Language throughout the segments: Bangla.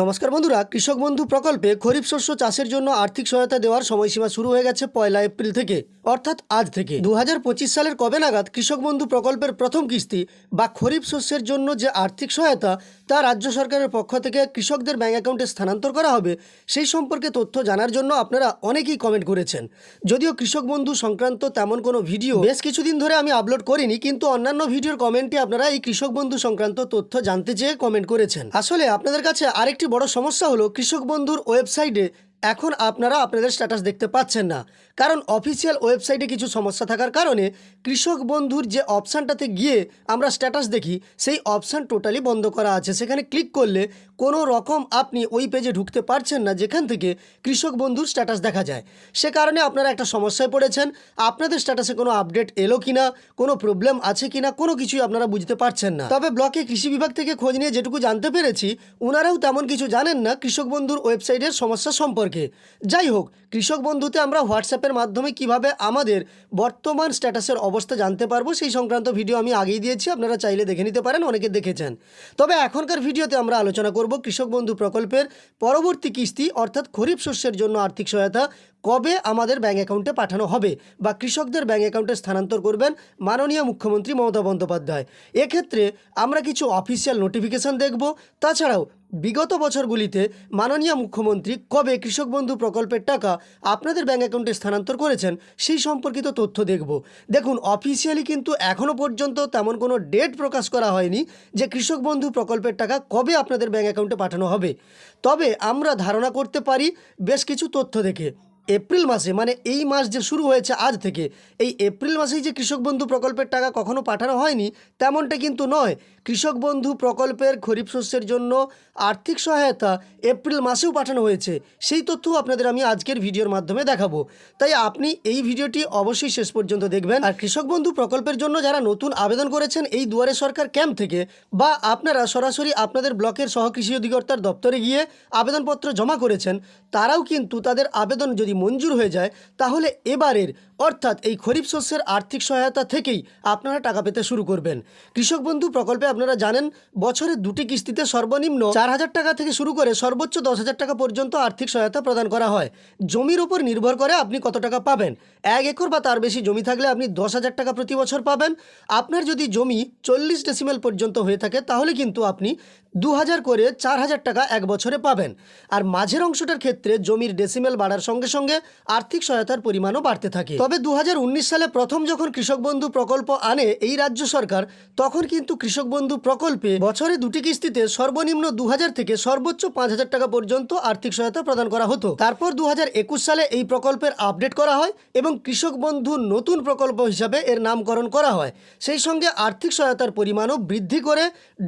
নমস্কার বন্ধুরা, কৃষক বন্ধু প্রকল্পে খরিফ শস্য চাষের জন্য আর্থিক সহায়তা দেওয়ার সময়সীমা শুরু হয়ে গেছে পয়লা এপ্রিল থেকে, অর্থাৎ আজ থেকে। দু হাজার পঁচিশ সালের কবে নাগাদ কৃষক বন্ধু প্রকল্পের প্রথম কিস্তি বা খরিফ শস্যের জন্য যে আর্থিক সহায়তা তা রাজ্য সরকারের পক্ষ থেকে কৃষকদের ব্যাঙ্ক অ্যাকাউন্টে স্থানান্তর করা হবে, সেই সম্পর্কে তথ্য জানার জন্য আপনারা অনেকেই কমেন্ট করেছেন। যদিও কৃষক বন্ধু সংক্রান্ত তেমন কোনো ভিডিও বেশ কিছুদিন ধরে আমি আপলোড করিনি, কিন্তু অন্যান্য ভিডিওর কমেন্টে আপনারা এই কৃষক বন্ধু সংক্রান্ত তথ্য জানতে চেয়ে কমেন্ট করেছেন। আসলে আপনাদের কাছে আরেকটি বড় সমস্যা হলো কৃষক বন্ধুর ওয়েবসাইটে এখন আপনারা আপনাদের স্ট্যাটাস দেখতে পাচ্ছেন না। কারণ অফিসিয়াল ওয়েবসাইটে কিছু সমস্যা থাকার কারণে কৃষক বন্ধুর যে অপশানটাতে গিয়ে আমরা স্ট্যাটাস দেখি, সেই অপশান টোটালি বন্ধ করা আছে। সেখানে ক্লিক করলে কোনো রকম আপনি ওই পেজে ঢুকতে পারছেন না, যেখান থেকে কৃষক বন্ধুর স্ট্যাটাস দেখা যায়। সে কারণে আপনারা একটা সমস্যায় পড়েছেন। আপনাদের স্ট্যাটাসে কোনো আপডেট এলো কি না কোনো প্রবলেম আছে কি না কোনো কিছুই আপনারা বুঝতে পারছেন না। তবে ব্লকে কৃষি বিভাগ থেকে খোঁজ নিয়ে যেটুকু জানতে পেরেছি ওনারাও তেমন কিছু জানেন না কৃষক বন্ধুর ওয়েবসাইটের সমস্যা সম্পর্কে। যাই হোক কৃষক বন্ধুতে আমরা হোয়াটসঅ্যাপের মাধ্যমে কীভাবে আমাদের বর্তমান স্ট্যাটাসের অবস্থা জানতে পারব সেই সংক্রান্ত ভিডিও আমি আগেই দিয়েছি, আপনারা চাইলে দেখে নিতে পারেন, অনেকে দেখেছেন। তবে এখনকার ভিডিওতে আমরা আলোচনা করব কৃষক বন্ধু প্রকল্পের পরবর্তী কিস্তি, অর্থাৎ খরিফ শস্যের জন্য আর্থিক সহায়তা কবে আমাদের ব্যাঙ্ক অ্যাকাউন্টে পাঠানো হবে বা কৃষকদের ব্যাঙ্ক অ্যাকাউন্টে স্থানান্তর করবেন মাননীয় মুখ্যমন্ত্রী মমতা বন্দ্যোপাধ্যায়? এক্ষেত্রে আমরা কিছু অফিসিয়াল নোটিফিকেশন দেখব। তাছাড়াও বিগত বছরগুলিতে মাননীয় মুখ্যমন্ত্রী কবে কৃষক বন্ধু প্রকল্পের টাকা আপনাদের ব্যাঙ্ক অ্যাকাউন্টে স্থানান্তর করেছেন সেই সম্পর্কিত তথ্য দেখব। দেখুন অফিসিয়ালি কিন্তু এখনও পর্যন্ত তেমন কোনো ডেট প্রকাশ করা হয়নি যে কৃষক বন্ধু প্রকল্পের টাকা কবে আপনাদের ব্যাঙ্ক অ্যাকাউন্টে পাঠানো হবে। তবে আমরা ধারণা করতে পারি, বেশ কিছু তথ্য দেখে। এপ্রিল মাসে মানে এই মাস যে শুরু হয়েছে আজ থেকে, এই এপ্রিল মাসেই যে কৃষক বন্ধু প্রকল্পের টাকা কখনো পাঠানো হয়নি, তেমনটা কিন্তু নয়। কৃষক বন্ধু প্রকল্পের খরিফ শস্যের জন্য আর্থিক সহায়তা এপ্রিল মাসেও পাঠানো হয়েছে। সেই তথ্য আপনাদের আমি আজকের ভিডিওর মাধ্যমে দেখাবো। তাই আপনি এই ভিডিওটি অবশ্যই শেষ পর্যন্ত দেখবেন। আর কৃষক বন্ধু প্রকল্পের জন্য যারা নতুন আবেদন করেছেন এই দুয়ারে সরকার ক্যাম্প থেকে, বা আপনারা সরাসরি আপনাদের ব্লকের সহকৃষি অধিকর্তার দপ্তরে গিয়ে আবেদনপত্র জমা করেছেন, তারাও কিন্তু তাদের আবেদন যদি মঞ্জুর হয়ে যায় তাহলে এবারের অর্থাৎ এই খরিফ শস্যের আর্থিক সহায়তা থেকেই আপনারা টাকা পেতে শুরু করবেন। কৃষক বন্ধু, প্রকল্পে আপনারা জানেন, বছরে দুটি কিস্তিতে সর্বনিম্ন চার হাজার টাকা থেকে শুরু করে সর্বোচ্চ দশ হাজার টাকা পর্যন্ত আর্থিক সহায়তা প্রদান করা হয়। জমির ওপর নির্ভর করে আপনি কত টাকা পাবেন। এক একর বা তার বেশি জমি থাকলে আপনি দশ হাজার টাকা প্রতি বছর পাবেন। আপনার যদি জমি চল্লিশ ডেসিমেল পর্যন্ত হয়ে থাকে, তাহলে কিন্তু আপনি দু হাজার করে চার হাজার টাকা এক বছরে পাবেন। আর মাঝের অংশটার ক্ষেত্রে জমির ডেসিমেল বাড়ার সঙ্গে সঙ্গে আর্থিক সহায়তার পরিমাণও বাড়তে থাকে। তবে দু হাজার উনিশ সালে প্রথম যখন কৃষক বন্ধু প্রকল্প আনে এই রাজ্য সরকার, তখন কিন্তু কৃষক বন্ধু প্রকল্পে বছরে দুটি কিস্তিতে সর্বনিম্ন দু হাজার থেকে সর্বোচ্চ পাঁচ হাজার টাকা পর্যন্ত আর্থিক সহায়তা প্রদান করা হতো। তারপর দু হাজার একুশ সালে এই প্রকল্পের আপডেট করা হয় এবং কৃষক বন্ধু নতুন প্রকল্প হিসাবে এর নামকরণ করা হয়। সেই সঙ্গে আর্থিক সহায়তার পরিমাণও বৃদ্ধি করে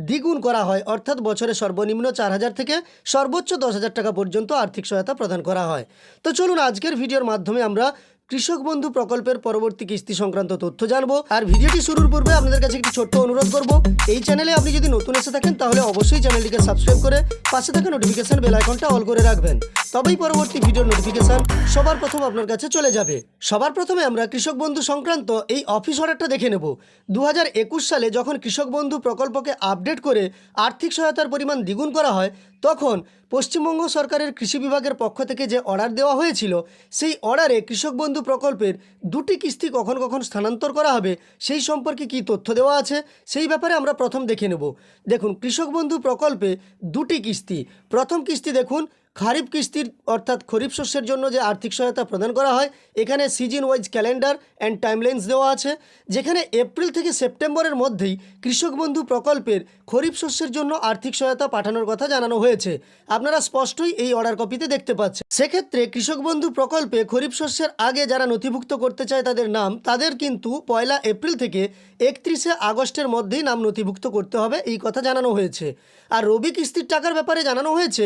দ্বিগুণ করা হয়, অর্থাৎ বছরে সর্বনিম্ন চার হাজার থেকে সর্বোচ্চ দশ হাজার টাকা পর্যন্ত আর্থিক সহায়তা প্রদান করা হয়। তো চলুন আজকের ভিডিওর মাধ্যমে আমরা কৃষক বন্ধু প্রকল্পের পরবর্তী কিস্তি সংক্রান্ত তথ্য জানব, আর ভিডিওটি শুরুর পূর্বে আপনাদের কাছে একটি ছোট্ট অনুরোধ করব। এই চ্যানেলে আপনি যদি নতুন এসে থাকেন, তাহলে অবশ্যই চ্যানেলটিকে সাবস্ক্রাইব করে পাশে থাকা নোটিফিকেশন বেল আইকনটা অল করে রাখবেন। তবেই পরবর্তী ভিডিওর নোটিফিকেশন সবার প্রথম আপনার কাছে চলে যাবে। সবার প্রথমে আমরা কৃষক বন্ধু সংক্রান্ত এই অফিস অর্ডারটা দেখে নেব। দু হাজার একুশ সালে যখন কৃষক বন্ধু প্রকল্পকে আপডেট করে আর্থিক সহায়তার পরিমাণ দ্বিগুণ করা হয়, তখন পশ্চিমবঙ্গ সরকারের কৃষি বিভাগের পক্ষ থেকে যে অর্ডার দেওয়া হয়েছিল, সেই অর্ডারে কৃষক বন্ধু প্রকল্পের দুটি কিস্তি কখন কখন স্থানান্তর করা হবে, সেই সম্পর্কে কি তথ্য দেওয়া আছে, সেই ব্যাপারে আমরা প্রথম দেখে নেব। দেখুন, কৃষক বন্ধু প্রকল্পে দুটি কিস্তি। প্রথম কিস্তি দেখুন খারিফ কিস্তির অর্থাৎ খরিফ শস্যের জন্য যে আর্থিক সহায়তা প্রদান করা হয়, এখানে season wise calendar and timelines দেওয়া আছে, যেখানে এপ্রিল থেকে সেপ্টেম্বরের মধ্যেই কৃষক বন্ধু প্রকল্পের খরিফ শস্যের জন্য আর্থিক সহায়তা পাঠানোর কথা জানানো হয়েছে। আপনারা স্পষ্টই এই অর্ডার কপিতে দেখতে পাচ্ছেন। সেক্ষেত্রে কৃষক বন্ধু প্রকল্পে খরিফ শস্যের আগে যারা নথিভুক্ত করতে চায় তাদের নাম, তাদের কিন্তু পয়লা এপ্রিল থেকে একত্রিশে আগস্টের মধ্যেই নাম নথিভুক্ত করতে হবে, এই কথা জানানো হয়েছে। আর রবি কিস্তির টাকার ব্যাপারে জানানো হয়েছে,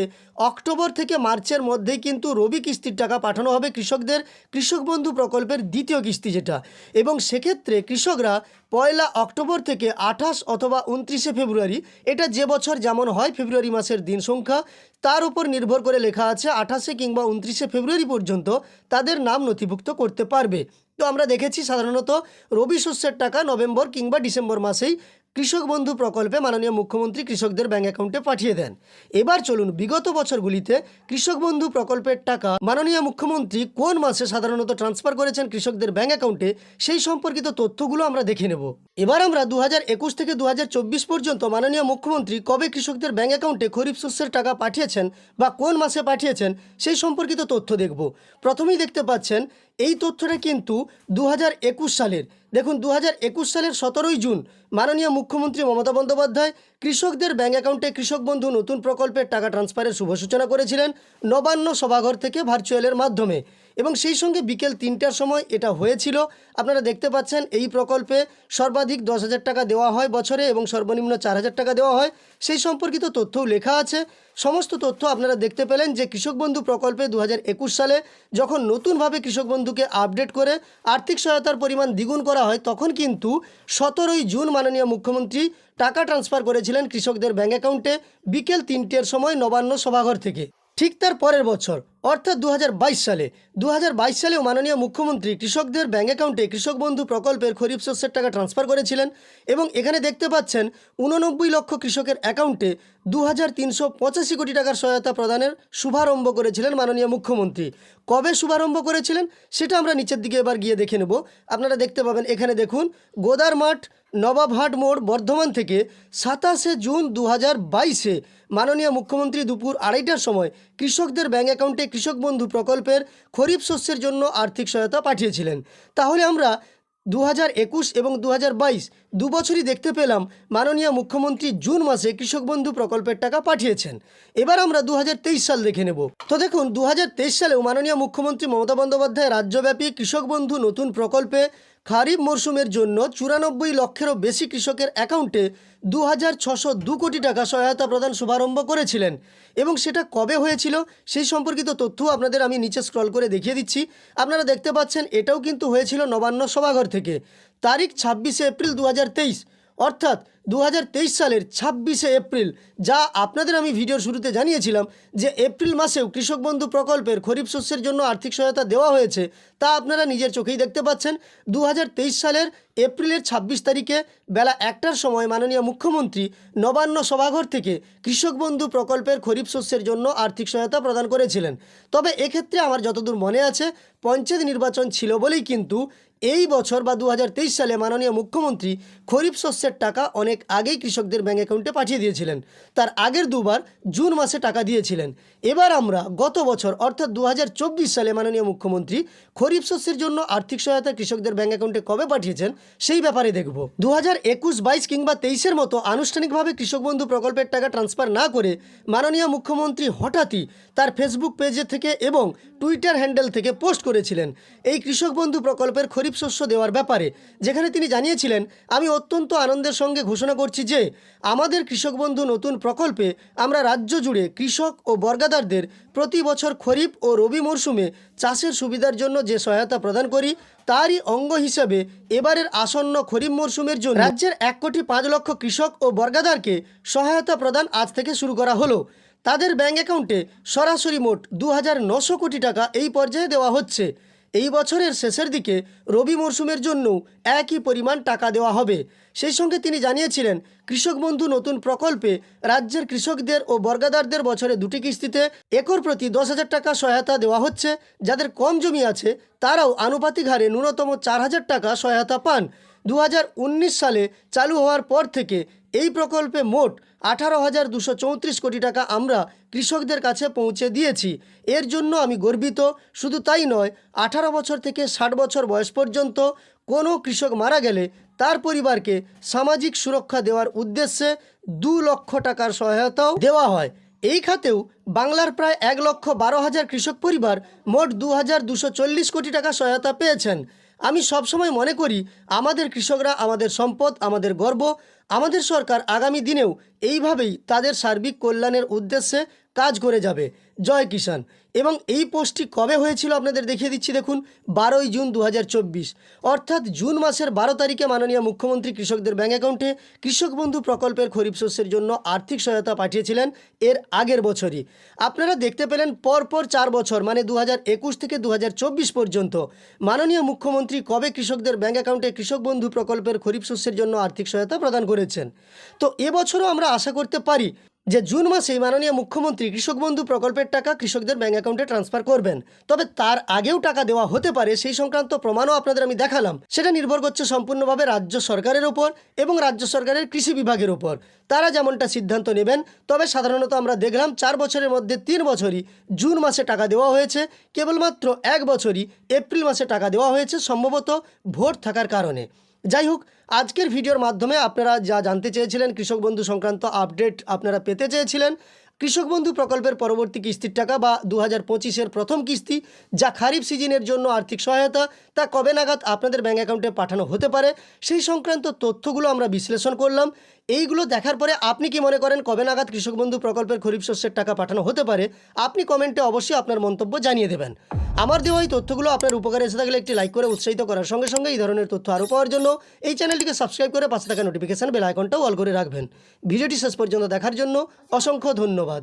অক্টোবর থেকে মার্চের মধ্যেই কিন্তু রবি কিস্তির টাকা পাঠানো হবে কৃষকদের, কৃষক বন্ধু প্রকল্পের দ্বিতীয় কিস্তি যেটা। এবং সেক্ষেত্রে কৃষকরা পয়লা অক্টোবর থেকে আঠাশ অথবা উনত্রিশে ফেব্রুয়ারি, এটা যে বছর যেমন হয় ফেব্রুয়ারি মাসের দিন সংখ্যা, তার উপর নির্ভর করে লেখা আছে আঠাশে কিংবা উনত্রিশে ফেব্রুয়ারি পর্যন্ত তাদের নাম নথিভুক্ত করতে পারবে। তো আমরা দেখেছি সাধারণত রবি শস্যের টাকা নভেম্বর কিংবা ডিসেম্বর মাসেই কৃষক বন্ধু প্রকল্পে মাননীয় মুখ্যমন্ত্রী কৃষকদের ব্যাংক অ্যাকাউন্টে পাঠিয়ে দেন। এবার চলুন বিগত বছরগুলিতে কৃষক বন্ধু প্রকল্পের টাকা মাননীয় মুখ্যমন্ত্রী কোন মাসে সাধারণত ট্রান্সফার করেছেন কৃষকদের ব্যাংক অ্যাকাউন্টে সেই সম্পর্কিত তথ্যগুলো আমরা দেখে নেব। এবার আমরা দু একুশ থেকে দু হাজার চব্বিশ পর্যন্ত মাননীয় মুখ্যমন্ত্রী কবে কৃষকদের ব্যাংক অ্যাকাউন্টে খরিফ শস্যের টাকা পাঠিয়েছেন বা কোন মাসে পাঠিয়েছেন সেই সম্পর্কিত তথ্য দেখব। প্রথমেই দেখতে পাচ্ছেন এই তথ্যটা কিন্তু দু হাজার একুশ সালের। দেখুন দু হাজার একুশ সালের সতেরোই জুন মাননীয় মুখ্যমন্ত্রী মমতা বন্দ্যোপাধ্যায় কৃষকদের ব্যাঙ্ক অ্যাকাউন্টে কৃষক বন্ধু নতুন প্রকল্পের টাকা ট্রান্সফারের শুভ সূচনা করেছিলেন নবান্ন সভাঘর থেকে ভার্চুয়ালের মাধ্যমে। এবং সেই সঙ্গে বিকেল তিনটার সময় এটা হয়েছিল। আপনারা দেখতে পাচ্ছেন এই প্রকল্পে সর্বাধিক দশ হাজার টাকা দেওয়া হয় বছরে এবং সর্বনিম্ন চার হাজার টাকা দেওয়া হয়। সেই সম্পর্কিত তথ্যও লেখা আছে। সমস্ত তথ্য আপনারা দেখতে পেলেন যে কৃষক বন্ধু প্রকল্পে দু হাজার একুশ সালে যখন নতুনভাবে কৃষক বন্ধুকে আপডেট করে আর্থিক সহায়তার পরিমাণ দ্বিগুণ করা হয়, তখন কিন্তু সতেরোই জুন মাননীয় মুখ্যমন্ত্রী টাকা ট্রান্সফার করেছিলেন কৃষকদের ব্যাঙ্ক অ্যাকাউন্টে বিকেল তিনটের সময় নবান্ন সভাঘর থেকে। ঠিক তার পরের বছর অর্থাৎ দু হাজার বাইশ সালে। দু সালেও মাননীয় মুখ্যমন্ত্রী কৃষকদের ব্যাঙ্ক অ্যাকাউন্টে কৃষক বন্ধু প্রকল্পের খরিফ শস্যের টাকা ট্রান্সফার করেছিলেন এবং এখানে দেখতে পাচ্ছেন উননব্বই লক্ষ কৃষকের অ্যাকাউন্টে দু কোটি টাকার সহায়তা প্রদানের শুভারম্ভ করেছিলেন মাননীয় মুখ্যমন্ত্রী। কবে শুভারম্ভ করেছিলেন সেটা আমরা নিচের দিকে এবার গিয়ে দেখে নেব। আপনারা দেখতে পাবেন, এখানে দেখুন, গোদার মাঠ নবাবহাট মোড়, বর্ধমান থেকে সাতাশে জুন দু হাজার মাননীয় মুখ্যমন্ত্রী দুপুর আড়াইটার সময় কৃষকদের ব্যাঙ্ক অ্যাকাউন্টে কৃষক বন্ধু প্রকল্পের খরিফ শস্যের জন্য আর্থিক সহায়তা পাঠিয়েছিলেন। তাহলে আমরা দু হাজার একুশ এবং দু হাজার বাইশ দু বছরই দেখতে পেলাম মাননীয় মুখ্যমন্ত্রী জুন মাসে কৃষক বন্ধু প্রকল্পের টাকা পাঠিয়েছেন। এবার আমরা দু হাজার তেইশ সাল দেখে নেব। তো দেখুন দু হাজার তেইশ সালেও মাননীয় মুখ্যমন্ত্রী মমতা বন্দ্যোপাধ্যায় রাজ্যব্যাপী কৃষক বন্ধু নতুন প্রকল্পে খারিফ মরশুমের জন্য চুরানব্বই লক্ষেরও বেশি কৃষকের অ্যাকাউন্টে দু হাজার ছশো দু কোটি টাকা সহায়তা প্রদান শুভারম্ভ করেছিলেন। এবং সেটা কবে হয়েছিল সেই সম্পর্কিত তথ্য আপনাদের আমি নিচে স্ক্রল করে দেখিয়ে দিচ্ছি। আপনারা দেখতে পাচ্ছেন, এটাও কিন্তু হয়েছিল নবান্ন সভাঘর থেকে। তারিখ ছাব্বিশে এপ্রিল দু হাজার তেইশ। অর্থাৎ দু হাজার তেইশ সালের ছাব্বিশে এপ্রিল, যা আপনাদের আমি ভিডিওর শুরুতে জানিয়েছিলাম যে এপ্রিল মাসেও কৃষক বন্ধু প্রকল্পের খরিফ শস্যের জন্য আর্থিক সহায়তা দেওয়া হয়েছে, তা আপনারা নিজের চোখেই দেখতে পাচ্ছেন। দু হাজার তেইশ সালের এপ্রিলের ছাব্বিশ তারিখে বেলা একটার সময় মাননীয় মুখ্যমন্ত্রী নবান্ন সভাঘর থেকে কৃষক বন্ধু প্রকল্পের খরিফ শস্যের জন্য আর্থিক সহায়তা প্রদান করেছিলেন। তবে এক্ষেত্রে আমার যতদূর মনে আছে, পঞ্চায়েত নির্বাচন ছিল বলেই কিন্তু এই বছর বা দু হাজার তেইশ সালে মাননীয় মুখ্যমন্ত্রী খরিফ শস্যের টাকা অনেক আগেই কৃষকদের ব্যাঙ্ক অ্যাকাউন্টে পাঠিয়ে দিয়েছিলেন। তার আগের দুবার জুন মাসে টাকা দিয়েছিলেন। এবার আমরা গত বছর, অর্থাৎ দুহাজার চব্বিশ সালে মাননীয় মুখ্যমন্ত্রী খরিফ শস্যের জন্য আর্থিক সহায়তা কৃষকদের ব্যাঙ্ক অ্যাকাউন্টে কবে পাঠিয়েছেন, সেই ব্যাপারে দেখব। দু হাজার একুশ বাইশ কিংবা তেইশের মতো আনুষ্ঠানিকভাবে কৃষক বন্ধু প্রকল্পের টাকা ট্রান্সফার না করে মাননীয় মুখ্যমন্ত্রী হঠাৎই তার ফেসবুক পেজে থেকে এবং টুইটার হ্যান্ডেল থেকে পোস্ট করেছিলেন। এই কৃষক বন্ধু প্রকল্পের খরিফ শস্য দেওয়ার ব্যাপারে, যেখানে তিনি জানিয়েছিলেন, আমি অত্যন্ত আনন্দের সঙ্গে ঘোষণা করছি যে, আমাদের কৃষক বন্ধু নতুন প্রকল্পে আমরা রাজ্য জুড়ে কৃষক ও বর্গাদারদের প্রতি বছর খরিফ ও রবি মরশুমে চাষের সুবিধার জন্য যে সহায়তা প্রদান করি, তারই অঙ্গ হিসাবে এবারের আসন্ন খরিফ মরশুমের জন্য রাজ্যের এক কোটি পাঁচ লক্ষ কৃষক ও বর্গাদারকে সহায়তা প্রদান আজ থেকে শুরু করা হলো। তাদের ব্যাংক অ্যাকাউন্টে সরাসরি মোট দু কোটি টাকা এই পর্যায়ে দেওয়া হচ্ছে। এই বছরের শেষের দিকে রবি মরশুমের জন্যও একই পরিমাণ টাকা দেওয়া হবে। সেই সঙ্গে তিনি জানিয়েছিলেন, কৃষক বন্ধু নতুন প্রকল্পে রাজ্যের কৃষকদের ও বর্গাদারদের বছরে দুটি কিস্তিতে একর প্রতি দশ হাজার টাকা সহায়তা দেওয়া হচ্ছে। যাদের কম জমি আছে, তারাও আনুপাতিক হারে ন্যূনতম চার হাজার টাকা সহায়তা পান। দু হাজার উনিশ সালে চালু হওয়ার পর থেকে এই প্রকল্পে মোট আঠারো হাজার দুশো চৌত্রিশ কোটি টাকা আমরা কৃষকদের কাছে পৌঁছে দিয়েছি। এর জন্য আমি গর্বিত। শুধু তাই নয়, আঠারো বছর থেকে ষাট বছর বয়স পর্যন্ত কোনো কৃষক মারা গেলে তার পরিবারকে সামাজিক সুরক্ষা দেওয়ার উদ্দেশ্যে দু লক্ষ টাকার সহায়তাও দেওয়া হয়। এই খাতেও বাংলার প্রায় এক লক্ষ বারো হাজার কৃষক পরিবার মোট দু হাজার দুশো চল্লিশ কোটি টাকা সহায়তা পেয়েছেন। আমি সবসময় মনে করি, আমাদের কৃষকরা আমাদের সম্পদ, আমাদের গর্ব, আমাদের সরকার আগামী দিনেও এইভাবেই তাদের সার্বিক কল্যাণের উদ্দেশ্যে কাজ করে যাবে। জয় কিষাণ। এবং এই পোস্টটি কবে হয়েছিল আপনাদের দেখিয়ে দিচ্ছি দেখুন, বারোই জুন দু হাজার চব্বিশ। অর্থাৎ জুন মাসের বারো তারিখে মাননীয় মুখ্যমন্ত্রী কৃষকদের ব্যাঙ্ক অ্যাকাউন্টে কৃষক বন্ধু প্রকল্পের খরিফ শস্যের জন্য আর্থিক সহায়তা পাঠিয়েছিলেন এর আগের বছরই। আপনারা দেখতে পেলেন পরপর চার বছর মানে দু থেকে দু হাজার চব্বিশ পর্যন্ত। মাননীয় মুখ্যমন্ত্রী কবে কৃষকদের ব্যাঙ্ক অ্যাকাউন্টে কৃষক বন্ধু প্রকল্পের খরিফ শস্যের জন্য আর্থিক সহায়তা প্রদান করেছেন? তো এবছরও আমরা আশা করতে পারি যে জুন মাসেই মাননীয় মুখ্যমন্ত্রী কৃষক বন্ধু প্রকল্পের টাকা কৃষকদের ব্যাঙ্ক অ্যাকাউন্টে ট্রান্সফার করবেন। তবে তার আগেও টাকা দেওয়া হতে পারে, সেই সংক্রান্ত প্রমাণও আপনাদের আমি দেখালাম। সেটা নির্ভর করছে সম্পূর্ণভাবে রাজ্য সরকারের ওপর এবং রাজ্য সরকারের কৃষি বিভাগের ওপর তারা যেমনটা সিদ্ধান্ত নেবেন, তবে সাধারণত আমরা দেখলাম চার বছরের মধ্যে তিন বছরই জুন মাসে টাকা দেওয়া হয়েছে, কেবলমাত্র এক বছরই এপ্রিল মাসে টাকা দেওয়া হয়েছে, সম্ভবত ভোট থাকার কারণে। যাই হোক আজকের ভিডিওর মাধ্যমে আপনারা যা জানতে চেয়েছিলেন, কৃষক বন্ধু সংক্রান্ত আপডেট আপনারা পেতে চেয়েছিলেন। কৃষক বন্ধু প্রকল্পের পরবর্তী কিস্তির টাকা বা দু হাজার প্রথম কিস্তি যা খারিফ সিজনের জন্য আর্থিক সহায়তা, তা কবে নাগাদ আপনাদের ব্যাঙ্ক অ্যাকাউন্টে পাঠানো হতে পারে, সেই সংক্রান্ত তথ্যগুলো আমরা বিশ্লেষণ করলাম। এইগুলো দেখার পরে আপনি কি মনে করেন কবে নাগাদ কৃষক বন্ধু প্রকল্পের খরিফ শস্যের টাকা পাঠানো হতে পারে? আপনি কমেন্টে অবশ্যই আপনার মন্তব্য জানিয়ে দেবেন। আমার দেওয়া এই তথ্যগুলো আপনার উপকারে এসে থাকলে একটি লাইক করে উৎসাহিত করার সঙ্গে সঙ্গে এই ধরনের তথ্য আরও পাওয়ার জন্য এই চ্যানেলটিকে সাবস্ক্রাইব করে পাশে থাকা নোটিফিকেশান বেল আইকনটাও অল করে রাখবেন। ভিডিওটি শেষ পর্যন্ত দেখার জন্য অসংখ্য ধন্যবাদ।